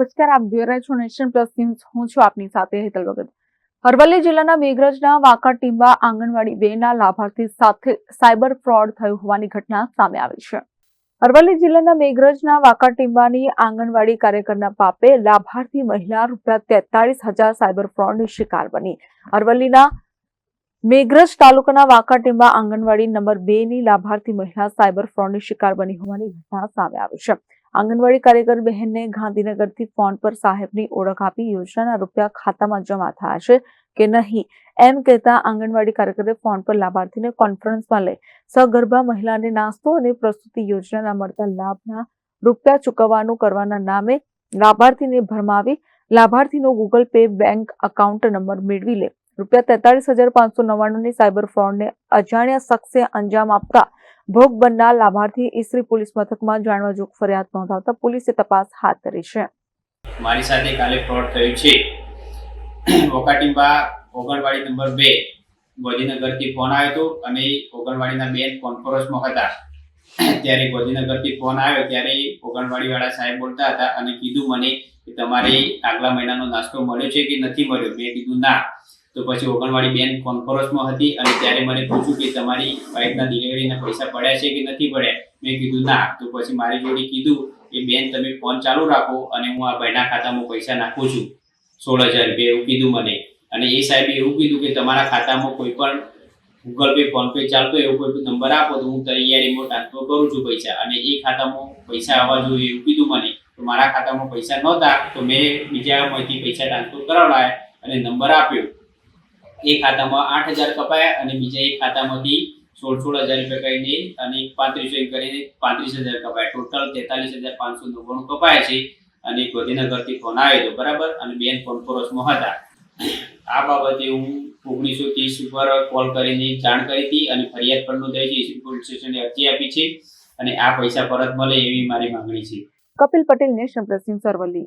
નમસ્કાર, આપ જોઈ રહ્યા છો નેશન પ્લસ ન્યૂઝ. હું છું આપની સાથે હેતલ ભગત. અરવલ્લી જિલ્લાના મેઘરજના વાંકા ટીંબા આંગણવાડી બેના લાભાર્થી સાથે સાયબર ફ્રોડ થયું હોવાની ઘટના સામે આવી છે. અરવલ્લી જિલ્લાના મેઘરજના વાંકા ટીંબાની આંગણવાડી કાર્યકરના પાપે લાભાર્થી મહિલા રૂપિયા તેતાળીસ હજાર સાયબર ફ્રોડની શિકાર બની. અરવલ્લીના મેઘરજ તાલુકાના વાંકા ટીંબા આંગણવાડી નંબર બે ની લાભાર્થી મહિલા સાયબર ફ્રોડની શિકાર બની હોવાની ઘટના સામે આવી છે. આંગણવાડી કાર્યકર બહેનને ગાંધીનગરથી ફોન પર સાહેબની ઓળખ આપી યોજનાના રૂપિયા ખાતામાં જમા થયા છે કે નહીં? એમ કહેતા આંગણવાડી કાર્યકરે ફોન પર લાભાર્થીને કોન્ફરન્સમાં લઈ સગર્ભા મહિલાને નાસ્તો અને પ્રસ્તુતિ યોજનાના મળતા લાભના રૂપિયા ચૂકવવાનું કરવાના નામે લાભાર્થીને ભરમાવી લાભાર્થીનો Google Pay bank account number મેળવી લે. રૂપિયા તેતાલીસ હજાર પાંચસો નવ્વાણુંની સાયબર ફ્રોડને અજાણ્યા શખ્સે અંજામ આપતા ભોગ બનનાર લાભાર્થી ઈસરી પોલીસ મથકમાં જાણવા જોગ ફરિયાદ નોંધાવતા પોલીસે તપાસ હાથ ધરી છે. મારી સાથે કાલે ફ્રોડ થયું છે. વોકાટીંબા ઓગણવાડી નંબર બે, ગોધીનગરથી ફોન આવ્યો હતો અને ઓગણવાડીના બેન કોન્ફરન્સમાં હતા. ત્યારે ગોધીનગરથી ફોન આવ્યો, ત્યારે ઓગણવાડીવાળા સાહેબ બોલતા હતા અને કીધું મને કે તમારે આગલા મહિનાનો નાસ્તો મળ્યો છે કે નથી મળ્યો? મેં કીધું, ના. તો પછી ઓગણવાડી બેન કોન્ફરન્સમાં હતી અને ત્યારે મને પૂછ્યું કે તમારી વાઈફના ડિલિવરીના પૈસા પડ્યા છે કે નથી પડ્યા? મેં કીધું, ના. તો પછી મારી જોડે કીધું કે, બેન, તમે ફોન ચાલુ રાખો અને હું આ ભાઈના ખાતામાં પૈસા નાખું છું. સોળ હજાર રૂપિયા એવું કીધું મને. અને એ સાહેબે એવું કીધું કે, તમારા ખાતામાં કોઈ પણ ગૂગલ પે ફોન પે ચાલતો એવો કોઈ નંબર આપો તો હું તૈયારીમાં ટ્રાન્સફર કરું છું પૈસા. અને એ ખાતામાં પૈસા આવવા જોઈએ એવું કીધું મને. તો મારા ખાતામાં પૈસા નહોતા, તો મેં બીજામાંથી પૈસા ટ્રાન્સફર કરાવડાયા અને નંબર આપ્યો. એ ખાતામાં આઠ હજાર કપાયા અને બીજા એક ખાતામાંથી સોળ સોળ હજાર રૂપિયા કરીને અને પાંત્રીસો એમ કરીને પાંત્રીસ હજાર કપાયા. ટોટલ તેતાલીસ હજાર પાંચસો નવ્વાણું કપાયા છે અને ગોધીનગરથી ફોન આવ્યો બરાબર અને બેન કોન્ફરન્સમાં હતા. આ બાબતે હું ઓગણીસો ત્રીસ ઉપર કોલ કરીને જાણ કરી હતી અને ફરિયાદ પણ નોંધાઈ છે. પોલીસ સ્ટેશને અરજી આપી છે અને આ પૈસા પરત મળે એવી મારી માંગણી છે. Kapil Patel national plus news